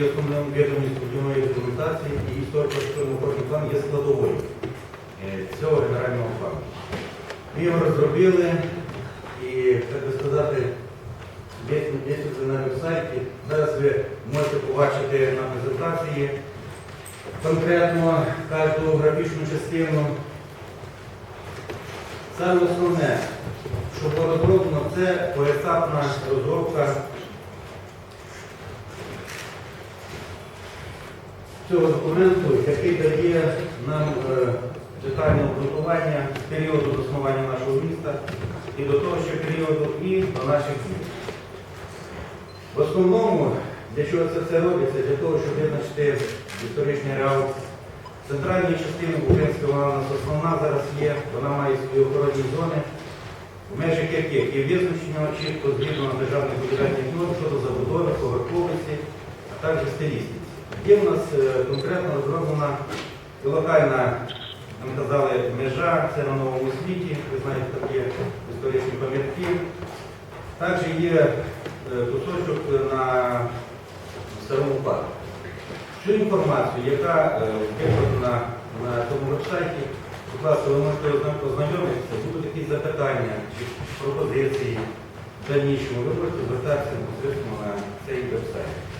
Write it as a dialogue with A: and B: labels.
A: є основним видом містобудівної документації і історико-архітектурно-кожний план є складовою е, цього генерального плану. Ми його розробили і, так би сказати, десь на веб-сайті. Зараз ви можете побачити на презентації конкретно кожну графічну частину. Саме основне, що було розроблено, це поетапна розробка цього документу, який дає нам е, детальне обґрунтування періоду заснування нашого міста і до того ще періоду і до наших днів. В основному, для чого це все робиться, для того, щоб визначити історичний реал центральної частини Української вона основна зараз є, вона має свої охоронні зони, в межах яких є визначення чітко згідно державних будівельних норм щодо забудови, поверховості, а також стилістиці. Є в нас е, конкретно розроблена локальна, ми казали, межа, це на новому світі, ви знаєте, там є історичні пам'ятки. Також є е, кусочок на старому парку. Цю інформацію, яка викладена на тому веб-сайті, будь ласка, ви можете ознайомитися, будуть якісь запитання чи пропозиції в дальнішому, ви можете звертатися на цей веб-сайт.